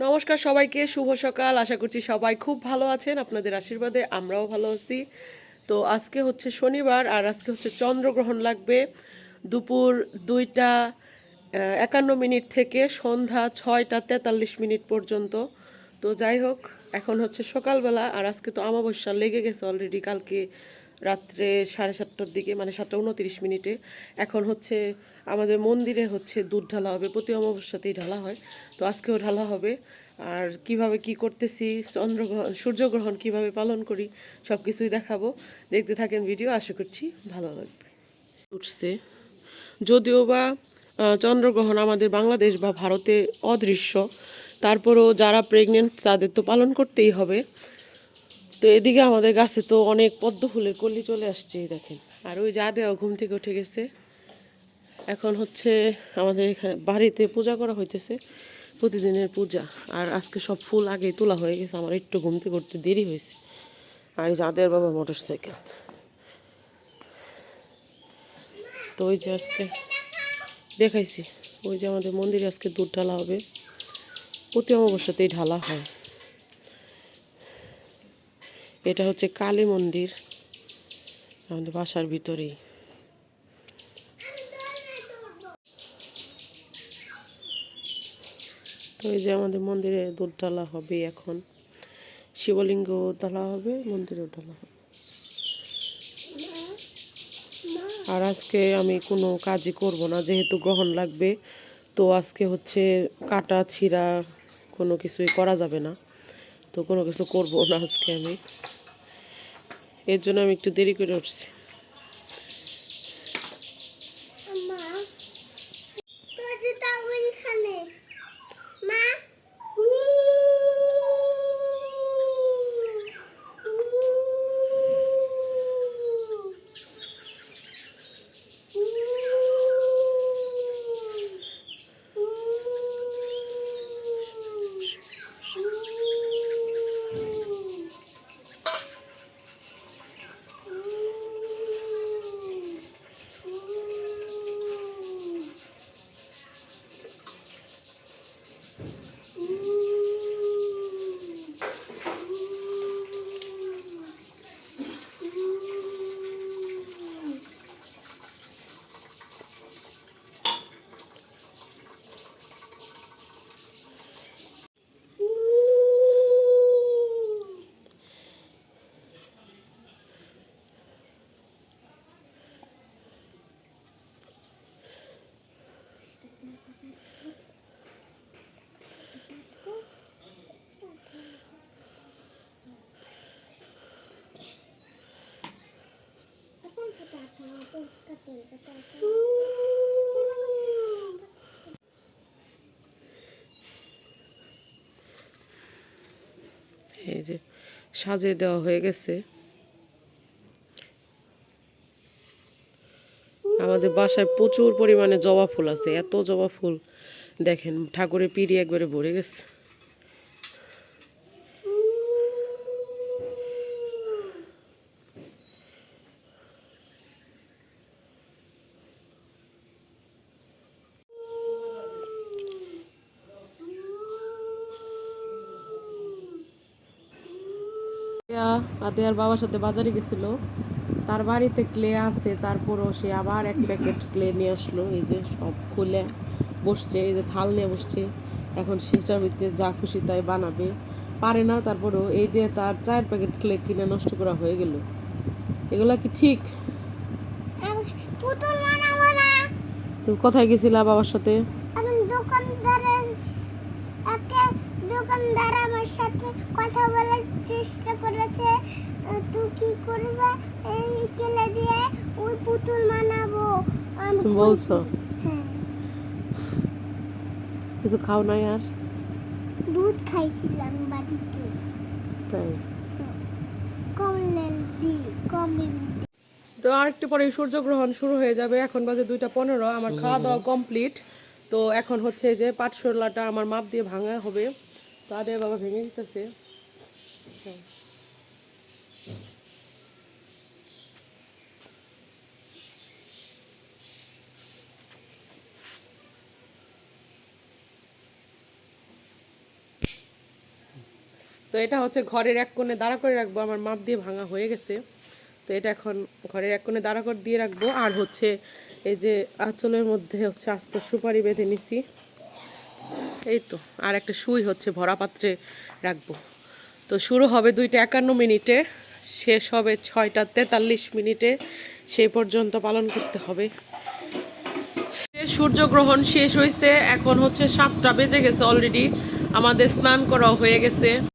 নমস্কার সবাইকে, শুভ সকাল। আশা করছি সবাই খুব ভালো আছেন, আপনাদের আশীর্বাদে আমরাও ভালো আছি। তো আজকে হচ্ছে শনিবার আর আজকে হচ্ছে চন্দ্রগ্রহণ লাগবে। দুপুর দুইটা একান্ন মিনিট থেকে সন্ধ্যা ছয়টা তেতাল্লিশ মিনিট পর্যন্ত। তো যাই হোক, এখন হচ্ছে সকালবেলা আর আজকে তো অমাবস্যা লেগে গেছে অলরেডি, কালকে রাত্রে সাড়ে সাতটার দিকে মানে সাতটা উনত্রিশ মিনিটে। এখন হচ্ছে আমাদের মন্দিরে হচ্ছে দুধ ঢালা হবে, প্রতি অমাবস্যাতেই ঢালা হয়। তো আজকেও ঢালা হবে। আর কীভাবে কি করতেছি চন্দ্রগ্রহণ সূর্যগ্রহণ কীভাবে পালন করি সব কিছুই দেখাবো। দেখতে থাকেন ভিডিও, আশা করছি ভালো লাগবে। উঠছে। যদিও বা চন্দ্রগ্রহণ আমাদের বাংলাদেশ বা ভারতে অদৃশ্য, তারপরেও যারা প্রেগনেন্ট তাদের তো পালন করতেই হবে। তো এদিকে আমাদের গাছে তো অনেক পদ্ম ফুলের কলি চলে আসছে দেখেন। আর ওই যা দেওয়া ঘুম থেকে উঠে গেছে। এখন হচ্ছে আমাদের এখানে বাড়িতে পূজা করা হইতেছে, প্রতিদিনের পূজা। আর আজকে সব ফুল আগেই তোলা হয়ে গেছে, আমার একটু ঘুমতে করতে দেরি হয়েছে। আর যাদের বাবা মোটর সাইকেল তো ওই যে আজকে দেখাইছি, ওই যে আমাদের মন্দিরে আজকে দুধ ঢালা হবে। প্রতি অমাবস্যাতেই ঢালা হয়। এটা হচ্ছে কালী মন্দির, আমাদের বাসার ভিতরেই। তো এই যে আমাদের মন্দিরে দুধ ঢালা হবে এখন, শিবলিঙ্গ ঢালা হবে, মন্দিরেও ঢালা হবে। আর আজকে আমি কোনো কাজই করব না, যেহেতু গ্রহণ লাগবে, তো আজকে হচ্ছে কাটা, ছিঁড়া কোনো কিছুই করা যাবে না। তো কোনো কিছু করব না আজকে আমি। এর জন্য আমি একটু দেরি করে উঠছি। এই যে সাজিয়ে দেওয়া হয়ে গেছে। আমাদের বাসায় প্রচুর পরিমাণে জবা ফুল আছে, এত জবা ফুল দেখেন, ঠাকুরের পিড়ি একবারে ভরে গেছে। আদেয়ার বাবার সাথে বাজারে গেছিল। তার বাড়িতে ক্লে আছে তারপরও সে আবার এক প্যাকেট ক্লে নিয়ে আসলো। এই যে সব খুলে বসছে এই যে থাল নিয়ে বসছে। এখন সেটার ভিতরে যা খুশি তাই বানাবে। পারে না তারপরেও এই দিয়ে তার চার প্যাকেট ক্লে কিনে নষ্ট করা হয়ে গেল। এগুলা কি ঠিক? তুমি কোথায় গেছিলা বাবার সাথে? দোকানদারের দোকানদার আমার সাথে কথা বলার চেষ্টা করেছে। তুই কি করবে? এই কেলে দিয়ে ওই পুতুল বানাবো। তুমি বলছো? হ্যাঁ। কিছু খাও নাই আর? দুধ খাইছিলাম বাড়িতে। তাই? কমলের দি কমের তো আরেকটু পরে সূর্যগ্রহণ শুরু হয়ে যাবে। এখন বাজে দুইটা পনেরো। আমার খাওয়া দাওয়া কমপ্লিট। তো এখন হচ্ছে যে পাটশোলাটা আমার মাপ দিয়ে ভাঙা হবে। তাদের বাবা ভেঙে দিতেছে। তো এটা হচ্ছে ঘরের এক কোণে দাঁড়া করে রাখব, আমার মাপ দিয়ে ভাঙা হয়ে গেছে। তো এটা এখন ঘরের এক কোণে দাঁড়া করে দিয়ে রাখব। আর হচ্ছে এই যে আঁচলের মধ্যে হচ্ছে আস্ত সুপারি বেঁধে নিছি। এই তো, আর একটা সুই হচ্ছে, ভরা পাত্রে রাখব। তো শুরু হবে দুইটা একান্ন মিনিটে, শেষ হবে ছয়টা তেতাল্লিশ মিনিটে, সেই পর্যন্ত পালন করতে হবে। সূর্যগ্রহণ শেষ হয়েছে এখন হচ্ছে সাতটা বেজে গেছে অলরেডি আমাদের স্নান করা হয়ে গেছে।